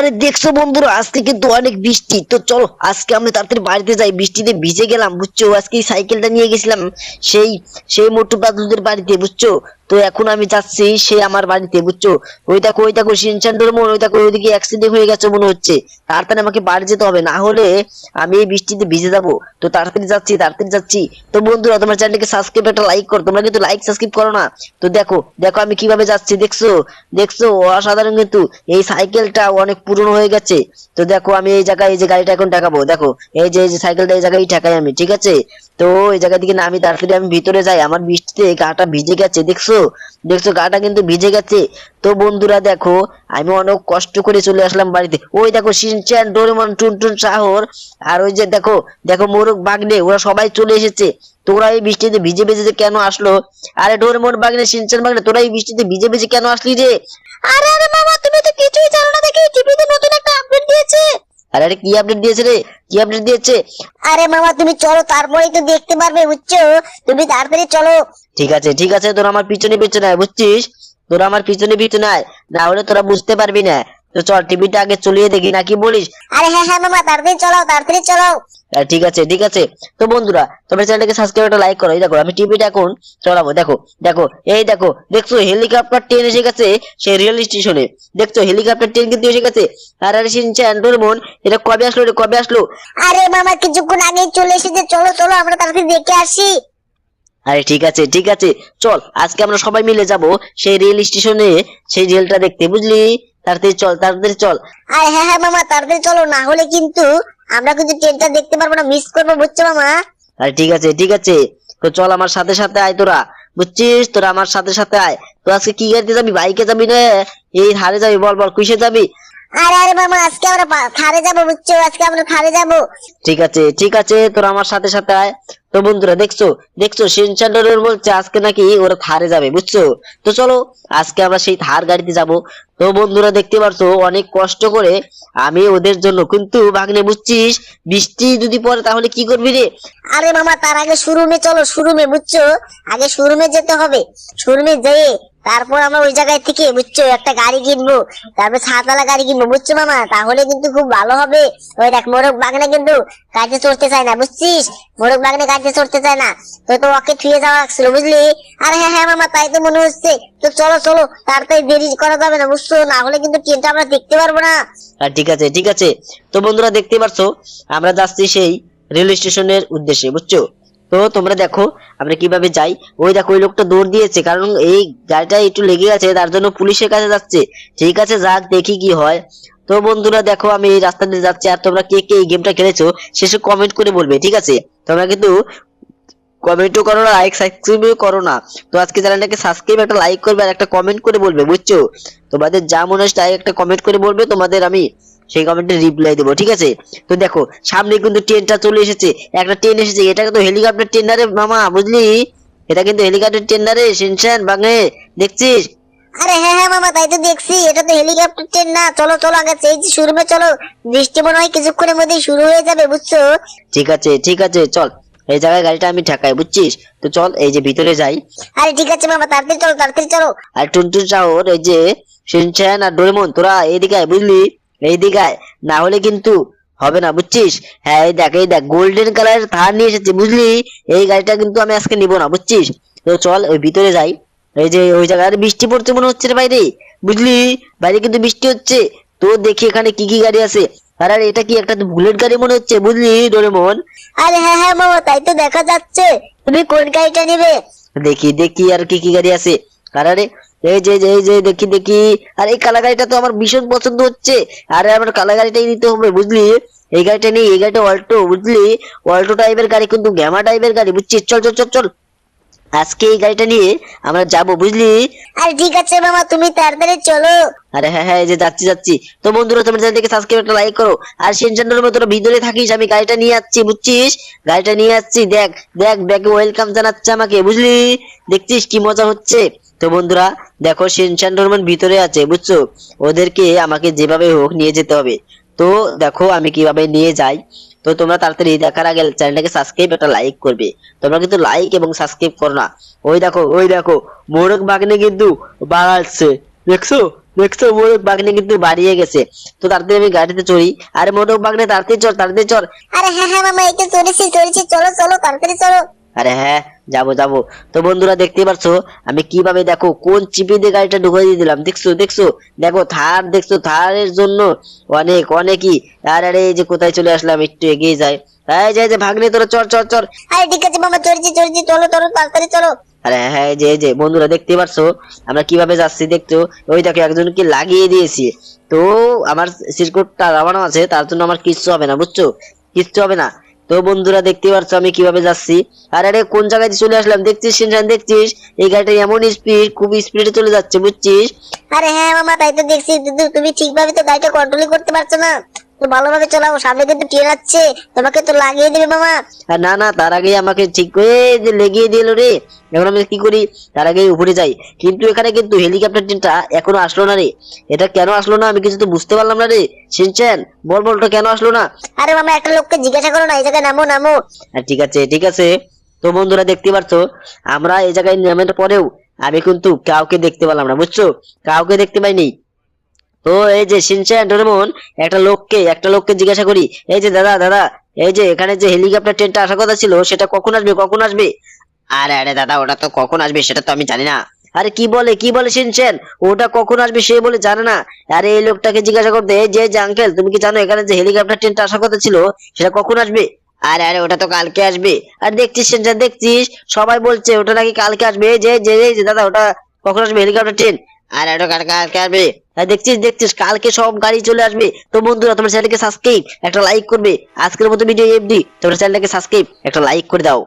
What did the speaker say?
আরে দেখছ বন্ধুরা, আজকে কিন্তু অনেক বৃষ্টি। তো চলো, আজকে আমরা তাড়াতাড়ি বাড়িতে যাই। বৃষ্টিতে ভিজে গেলাম, বুঝছ? আজকে সাইকেলটা নিয়ে গেছিলাম সেই সেই মোটু দাদুদের বাড়িতে, বুঝছ? তো এখন আমি যাচ্ছি, সে আমার বাড়িতে, বুঝছ? ওই দেখো ওই দেখো সিনচান্ডোর মন ওই দেখো, ওইদিকে অ্যাক্সিডেন্ট হয়ে গেছে মনে হচ্ছে। তাড়াতাড়ি আমাকে বাড়ি যেতে হবে, না হলে আমি এই বৃষ্টিতে ভিজে যাব। তো তাড়াতাড়ি যাচ্ছি তাড়াতাড়ি যাচ্ছি। তো বন্ধুরা, তোমার চ্যানেলকে সাবস্ক্রাইব একটা লাইক করো, তোমরা কিন্তু লাইক সাবস্ক্রাইব করো না। তো দেখো দেখো আমি কীভাবে যাচ্ছি, দেখছ? দেখছ, অসাধারণ কিন্তু। এই সাইকেলটা অনেক পুরনো হয়ে গেছে। তো দেখো, আমি এই জায়গায়, এই যে গাড়িটা এখন টাকাবো দেখো, এই যে এই যে সাইকেলটা এই জায়গায় ঠেকাই আমি, ঠিক আছে? তো এই জায়গা থেকে না, আমি তাড়াতাড়ি আমি ভিতরে যাই, আমার বৃষ্টিতে গাটা ভিজে গেছে, দেখছ? দেখছ, গাটা কিন্তু ভিজে গেছে। তো বন্ধুরা, দেখো, আমি অনেক কষ্ট করে চলে আসলাম বাড়িতে। ওই দেখো, সিনচ্যান, ডোরেমন, টুনটুন শাহর আর ওই যে দেখো দেখো মোরগ বাগনে, ওরা সবাই চলে এসেছে। তোরা এই বৃষ্টিতে ভিজে ভিজে কেন আসলো? আরে ডোরেমন বাগনে, সিনচ্যান বাগনে, তোরা এই বৃষ্টিতে ভিজে ভিজে কেন আসলি রে? আরে আরে মামা, তুমি তো কিছুই জানো না দেখি, টিভিতে নতুন একটা আপডেট দিয়েছে। আরে আরে কি আপডেট দিয়েছে রে? কি আপডেট দিয়েছে? আরে মামা তুমি চলো তারপরেই তো দেখতে পারবে বুঝছ? তুমি তাড়াতাড়ি চলো। ঠিক আছে ঠিক আছে তোরা আমার পিছনে পিছনে আয় বুঝছিস? তোরা আমার পিছনে পিছনে আয় না হলে তোরা বুঝতে পারবি না। তো চল টিভিটা আগে চলিয়ে দেখি না কি বলিস? আরে হ্যাঁ হ্যাঁ মামা তাড়াতাড়ি চলাও তাড়াতাড়ি চলাও। ঠিক আছে ঠিক আছে। তো বন্ধুরা তোমরা চ্যানেলটাকে সাবস্ক্রাইব একটা লাইক করো। এই দেখো আমি টিভিটা এখন চলাবো। দেখো দেখো এই দেখো দেখছ হেলিকপ্টার ট্রেন এসে গেছে সেই রেল স্টেশনে দেখছ হেলিকপ্টার ট্রেন কিন্তু এসে গেছে। আর আরে সিনচ্যান ডোরেমন এটা কবে আসলো রে কবে আসলো? আরে মামা কিছুক্ষণ আগে চলে এসেছে। চলো চলো আমরা তাড়াতাড়ি দেখে আসি। আরে ঠিক আছে ঠিক আছে। চল আজকে আমরা সবাই মিলে যাব সেই রেল স্টেশনে সেই রেলটা দেখতে বুঝলি? তাড়াতাড়ি চল তাড়াতাড়ি চল। আরে হ্যাঁ হ্যাঁ মামা তাড়াতাড়ি চলো না হলে কিন্তু আমরা কিন্তু ট্রেনটা দেখতে পারব না মিস করব বুঝছ মামা? আরে ঠিক আছে ঠিক আছে। তো চল আমার সাথে সাথে আয় তোরা বুঝছিস? তোরা আমার সাথে সাথে আয়। তো আজকে কি গাড়িতে যাবি? বাইকে যাবি না এই হারে যাবি বল বল কিসে যাবি? আরে আরে মামা আজকে আমরা থারে যাব বুঝছ? আজকে আমরা থারে যাব। ঠিক আছে ঠিক আছে তোরা আমার সাথে সাথে আয়। তো বন্ধুরা দেখছ? দেখছ সিনচান্ডারের বলছে আজকে নাকি ওরা থারে যাবে বুঝছ? তো চলো আজকে আমরা সেই থার গাড়িতে যাব। তো বন্ধুরা দেখতে পারছ অনেক কষ্ট করে আমি ওদের জন্য কিন্তু ভাগ্নে বুঝছিস বৃষ্টি যদি পড়ে তাহলে কি করবি রে? আরে মামা তার আগে শোরুমে চলো শোরুমে বুঝছ? আগে শোরুমে যেতে হবে। শোরুমে যেয়ে তারপর আমরা ওই জায়গায় থেকে, বুঝছ, একটা গাড়ি কিনবো, তারপর ছাতালা গাড়ি কিনবো, বুঝছ মামা? তাহলে কিন্তু খুব ভালো হবে। ওই দেখ, মোরগ বাগানে কিন্তু গাড়িতে চড়তে চায় না, বুঝছিস? মোরগ বাগানে গাড়িতে চড়তে চায় না। তো তো ওকে থুয়ে যাওয়া লাগছিল, বুঝলি? আরে হ্যাঁ হ্যাঁ মামা, তাই তো মনে হচ্ছে। তো চলো চলো, তাড়াতাড়ি দেরি করা যাবে না, বুঝছ? না হলে কিন্তু ট্রেনটা আমরা দেখতে পারব না। আর ঠিক আছে ঠিক আছে। তো বন্ধুরা দেখতে পারছ, আমরা যাচ্ছি সেই রেল স্টেশনের উদ্দেশ্যে, বুঝছ? তো তোমরা দেখো, আমরা কীভাবে যাই? ওই দেখো, ওই লোকটা দৌড় দিয়েছে, কারণ এই গাড়িটা একটু লেগে গেছে তার জন্য পুলিশের কাছে যাচ্ছে। ঠিক আছে, যাক, দেখি কি হয়। তো বন্ধুরা, দেখো, আমি এই রাস্তা দিয়ে যাচ্ছি, আর তোমরা কে কে এই গেমটা খেলেছো শেষে কমেন্ট করে বলবে, ঠিক আছে? তোমরা কিন্তু কমেন্টও করো না লাইক সাবস্ক্রাইবও করো না। তো আজকে চ্যানেলটাকে সাবস্ক্রাইব একটা লাইক করবে, আর একটা কমেন্ট করে বলবে, বুঝছ? তোমাদের যা মনে হয়, তাই একটা কমেন্ট করে বলবে, তোমাদের আমি সেই কমেন্টে রিপ্লাই দেবো ঠিক আছে? তো দেখো সামনে কিন্তু ট্রেনটা চলে এসেছে একটা ট্রেন এসেছে এটা কিন্তু হেলিকপ্টার ট্রেন না রে মামা বুঝলি? এটা কিন্তু হেলিকপ্টার ট্রেন না রে শিনশান বাংলে দেখছিস? আরে হ্যাঁ হ্যাঁ মামা তাই তো দেখছি এটা তো হেলিকপ্টার ট্রেন না। চলো চলো আগে সেই শোরুমে চলো। বৃষ্টি মনে হয় কিছুক্ষণের মধ্যেই শুরু হয়ে যাবে বুঝছ? ঠিক আছে ঠিক আছে চল। এই জায়গায় গাড়িটা আমি ঠেকাই বুঝছিস? তো চল এই যে ভিতরে যাই। আরে ঠিক আছে মামা তাড়াতাড়ি চলো তাড়াতাড়ি চলো। আর টুনটুন শহর এই যে শিনশান আর ডোরেমন তোরা এদিকে আয় বুঝলি? এইদিকে আয় না হলে কিন্তু হবে না বুঝছিস? হ্যাঁ এই দেখ এই দেখ গোল্ডেন কালারের থার নিয়ে এসেছে বুঝলি? এই গাড়িটা কিন্তু আমি আজকে নিবো না বুঝছিস? তো চল ওই ভিতরে যাই। এই যে ওই জায়গায় বৃষ্টি পড়ছে মনে হচ্ছে রে বাইরে বুঝলি? বাইরে কিন্তু বৃষ্টি হচ্ছে। তো দেখি এখানে কি কি গাড়ি আছে। আর আর এটা কি একটা বুলেট গাড়ি মনে হচ্ছে বুঝলি? ডোরেমন। আরে হ্যাঁ হ্যাঁ মামা তাই তো দেখা যাচ্ছে। তুমি কোন গাড়িটা নিবে? দেখি দেখি আর কি কি গাড়ি আছে। আর আরে এই যে এই যে- দেখি দেখি। আর এই কালা গাড়িটা তো আমার ভীষণ পছন্দ হচ্ছে। আরে আমার কালা গাড়িটাই নিতে হবে বুঝলি? এই গাড়িটা নেই এই গাড়িটা অল্টো বুঝলি? অল্টো টাইপের গাড়ি কিন্তু গ্যামা টাইপের গাড়ি বুঝছিস? চল চল চল চল। আজকে এই গাড়িটা নিয়ে আমরা যাব বুঝলি? আরে ঠিক আছে মামা তুমি তাড়াতাড়ি চলো। আরে হ্যাঁ হ্যাঁ এই যে যাচ্ছি যাচ্ছি। তো বন্ধুরা তোমরা চ্যানেলটিকে সাবস্ক্রাইব একটা লাইক করো। আর সেনচেন্ডারের মতো ভিতরে থাকিস আমি গাড়িটা নিয়ে যাচ্ছি বুঝছিস? গাড়িটা নিয়ে যাচ্ছি দেখ দেখ ব্যাকে ওয়েলকাম জানাচ্ছে আমাকে বুঝলি? দেখছিস কি মজা হচ্ছে? তো বন্ধুরা দেখো সেনচেন্ডারম্যান ভিতরে আছে বুঝছ? ওদেরকে আমাকে যেভাবে হোক নিয়ে যেতে হবে। তো দেখো আমি কীভাবে নিয়ে যাই। তো তোমরা তাড়াতাড়ি দেখার আগে চ্যানেলটাকে সাবস্ক্রাইব একটা লাইক করবে। তোমরা কিন্তু লাইক এবং সাবস্ক্রাইব করো না। ওই দেখো ওই দেখো মোরগ বাগনে কিন্তু বাড়াচ্ছে। দেখছ? দেখছ? মোটক বাগনে কিন্তু বাড়িয়ে গেছে। তো তাড়াতাড়ি আমি গাড়িতে চড়ি। আরে মোটক বাগনে তাড়াতাড়ি চল তাড়াতাড়ি চল আরে হ্যাঁ হ্যাঁ মামা এই তো চলেছি চলেছি চলো চলো তাড়াতাড়ি চলো আরে হ্যাঁ যাব যাব। তো বন্ধুরা দেখতে পারছ আমি কীভাবে দেখো কোন চিপি দিয়ে গাড়িটা ঢুকিয়ে দিয়ে দিলাম। দেখছ দেখছ? দেখো থার দেখছ থারের জন্য অনেক অনেকই। আর আরে এই যে কোথায় চলে আসলাম একটু এগিয়ে যায় এই যে এই যে ভাগ্নে তোরা চল চল চল আরে ঠিক আছে মামা চলেছি চলেছি চলো চলো তাড়াতাড়ি চলো। আরে হ্যাঁ যে এই যে বন্ধুরা দেখতে পারছ আমরা কীভাবে যাচ্ছি দেখছ? ওই দেখো একজনকে লাগিয়ে দিয়েছি। তো আমার সিরকোটটা লাগানো আছে তার জন্য আমার কিচ্ছু হবে না বুঝছ? কিচ্ছু হবে না। তো বন্ধুরা দেখতে পারছ আমি কীভাবে যাচ্ছি? আর আরে, কোন জায়গায় চলে আসলাম? দেখছিস সিনশান দেখছিস? এই গাড়িটা এমন স্পিড খুব স্পিডে চলে যাচ্ছে, বুঝছিস? আরে হ্যাঁ মামা, তাই তো দেখছি। তুমি ঠিকভাবে তো গাড়িটা কন্ট্রোলই করতে পারছ না। ভালোভাবে চালাও সামনে কিন্তু ট্রেন আসছে। তোমাকে তো লাগিয়ে দেবে মামা। না না তার আগে আমাকে ঠিক করে যে লেগিয়ে দিল রে। এখন আমি কি করি? তার আগে উপরে যাই। কিন্তু এখানে কিন্তু হেলিকপ্টার ট্রেনটা এখনও আসলো না রে। এটা কেন আসলো না আমি কিছু তো বুঝতে পারলাম না রে। সিনচেন বল বলটা কেন আসলো না? আরে মামা একটা লোককে জিজ্ঞাসা করো না এই জায়গায় নামো নামো। আর ঠিক আছে ঠিক আছে। তো বন্ধুরা দেখতে পাচ্ছ আমরা এই জায়গায় নামার পরেও আমি কিন্তু কাউকে দেখতে পেলাম না বুঝছ? কাউকে দেখতে পাইনি। তো এই যে সিনচেন ডোরেমন, একটা লোককে একটা লোককে জিজ্ঞাসা করি, এই যে দাদা দাদা, এই যে এখানে যে হেলিকপ্টার ট্রেনটা আসার কথা ছিল, সেটা কখন আসবে কখন আসবে? আরে আরে, দাদা, ওটা তো কখন আসবে, সেটা তো আমি জানি না। আরে, কি বলে কি বলে শুনছেন ওটা কখন আসবে সে বলে জানে না। আরে, এই লোকটাকে জিজ্ঞাসা করতে, এই যে আঙ্কেল, তুমি কি জানো এখানে যে হেলিকপ্টার ট্রেনটা আসার কথা ছিল, সেটা কখন আসবে? আরে আরে, ওটা তো কালকে আসবে। আর, দেখছিস সেটা দেখছিস? সবাই বলছে, ওটা নাকি কালকে আসবে যে যে, দাদা, ওটা কখন আসবে, হেলিকপ্টার ট্রেন? আর একটা কালকে আসবে দেখছিস দেখছিস, কালকে সব গাড়ি চলে আসবে। তো বন্ধুরা, তোমার চ্যানেলকে সাবস্ক্রাইব একটা লাইক করবে। আজকের মতো ভিডিও এফডি তোমার চ্যানেলকে সাবস্ক্রাইব একটা লাইক করে দাও।